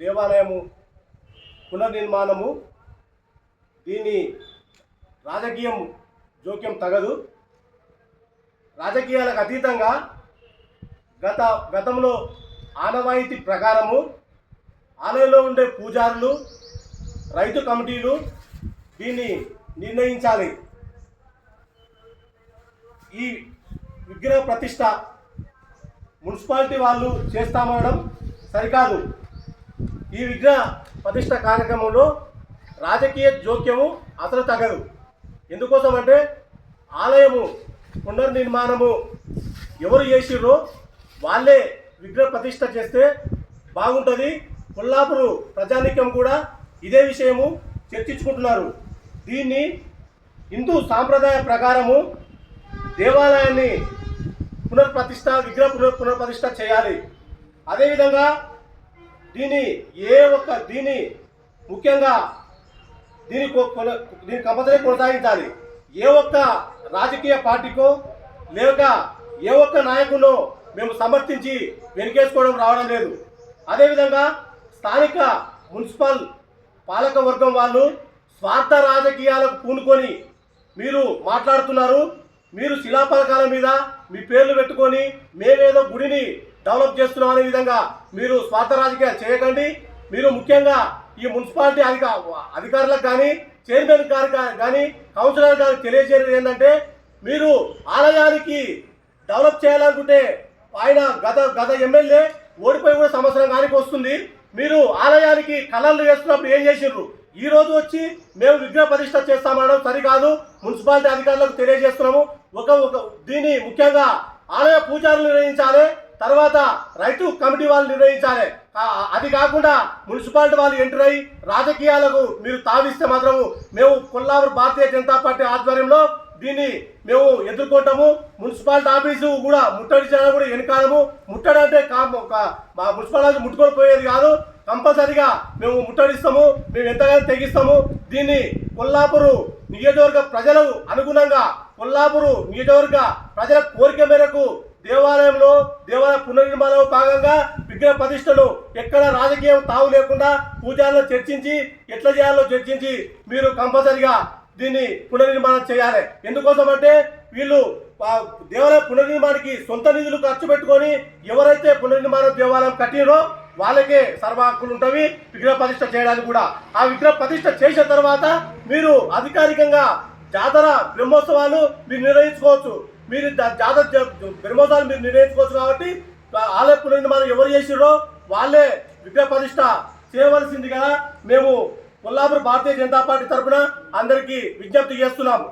దేవాలయము పునర్నిర్మాణము దీన్ని రాజకీయం జోక్యం తగదు. రాజకీయాలకు అతీతంగా గత గతంలో ఆనవాయితీ ప్రకారము ఆలయంలో ఉండే పూజారులు రైతు కమిటీలు దీన్ని నిర్ణయించాలి. ఈ విగ్రహ ప్రతిష్ట మున్సిపాలిటీ వాళ్ళు చేస్తామనడం సరికాదు. ఈ విగ్రహ ప్రతిష్ట కార్యక్రమంలో రాజకీయ జోక్యము అసలు తగదు. ఎందుకోసం అంటే ఆలయము పునర్నిర్మాణము ఎవరు చేసిర్రో వాళ్ళే విగ్రహ ప్రతిష్ట చేస్తే బాగుంటుంది. కొల్లాపురు ప్రజానీక్యం కూడా ఇదే విషయము చర్చించుకుంటున్నారు. దీన్ని హిందూ సాంప్రదాయ ప్రకారము దేవాలయాన్ని పునర్ప్రతిష్ట విగ్రహ పునర్ పునర్ప్రతిష్ట చేయాలి. అదేవిధంగా దీని ఏ ఒక్క దీని ముఖ్యంగా దీని కొ- కొన- కంపల్సరీ కొనసాగించాలి. ఏ ఒక్క రాజకీయ పార్టీకో లేక ఏ ఒక్క నాయకునో మేము సమర్థించి వెనుకేసుకోవడం రావడం లేదు. అదేవిధంగా స్థానిక మున్సిపల్ పాలక వర్గం వాళ్ళు స్వార్థ రాజకీయాలకు పూనుకొని మీరు మాట్లాడుతున్నారు. మీరు శిలాపలకాల మీద మీ పేర్లు పెట్టుకొని మేమేదో గుడిని డెవలప్ చేస్తున్నాం అనే విధంగా మీరు స్వార్థ రాజకీయాలు చేయకండి. మీరు ముఖ్యంగా ఈ మున్సిపాలిటీ అధిక అధికారులకు కానీ చైర్మన్ గారు కానీ కౌన్సిలర్ గారు తెలియజేయడం ఏంటంటే మీరు ఆలయానికి డెవలప్ చేయాలనుకుంటే ఆయన గత గత ఎమ్మెల్యే ఓడిపోయి కూడా సంవత్సరం కానీ వస్తుంది. మీరు ఆలయానికి కళలు వేస్తున్నప్పుడు ఏం చేసిండ్రు ఈ రోజు వచ్చి మేము విగ్రహ ప్రతిష్ట చేస్తామనడం సరికాదు. మున్సిపాలిటీ అధికారులకు తెలియజేస్తున్నాము. ఒక ఒక దీన్ని ముఖ్యంగా ఆలయ పూజారులు నిర్ణయించాలి. తర్వాత రైతు కమిటీ వాళ్ళు నిర్ణయించాలి. అది కాకుండా మున్సిపాలిటీ వాళ్ళు ఎంటర్ అయ్యి రాజకీయాలకు మీరు తావిస్తే మాత్రము మేము కొల్లాపూర్ భారతీయ జనతా పార్టీ ఆధ్వర్యంలో దీన్ని మేము ఎదుర్కొంటాము. మున్సిపాలిటీ ఆఫీసు కూడా ముట్టడి చేయడం కూడా వెనకాలము. ముట్టడి అంటే మా మున్సిపాలిటీ ముట్టుకొని పోయేది కాదు. కంపల్సరిగా మేము ముట్టడిస్తాము. మేము ఎంతగానో తెగిస్తాము. దీన్ని కొల్లాపూరు నియోజకవర్గ ప్రజలకు అనుగుణంగా కొల్లాపూరు నియోజకవర్గ ప్రజల కోరిక మేరకు దేవాలయంలో దేవాలయ పునర్నిర్మాణంలో భాగంగా విగ్రహ ప్రతిష్టలు ఎక్కడ రాజకీయం తావు లేకుండా పూజారులు చర్చించి ఎట్లా చేయాలో చర్చించి మీరు కంపల్సరిగా దీన్ని పునర్నిర్మాణం చేయాలి. ఎందుకోసం అంటే వీళ్ళు దేవాలయ పునర్నిర్మాణానికి సొంత నిధులు ఖర్చు పెట్టుకొని ఎవరైతే పునర్నిర్మాణం దేవాలయం కట్టినో వాళ్ళకే సర్వాకులు ఉంటవి విగ్రహ ప్రతిష్ట చేయడానికి కూడా. ఆ విగ్రహ ప్రతిష్ట చేసిన తర్వాత మీరు అధికారికంగా జాతర బ్రహ్మోత్సవాలు మీరు నిర్వహించుకోవచ్చు. మీరు జా- జాతర బ్రహ్మోత్సవాలు మీరు నిర్ణయించుకోవచ్చు కాబట్టి ఆ ఆలయ పునర్నిర్మాణం ఎవరు చేసిరో వాళ్ళే విగ్రహ ప్రతిష్ట చేయవలసిందిగా మేము కొల్లాపూర్ భారతీయ జనతా పార్టీ తరఫున అందరికీ విజ్ఞప్తి చేస్తున్నాము.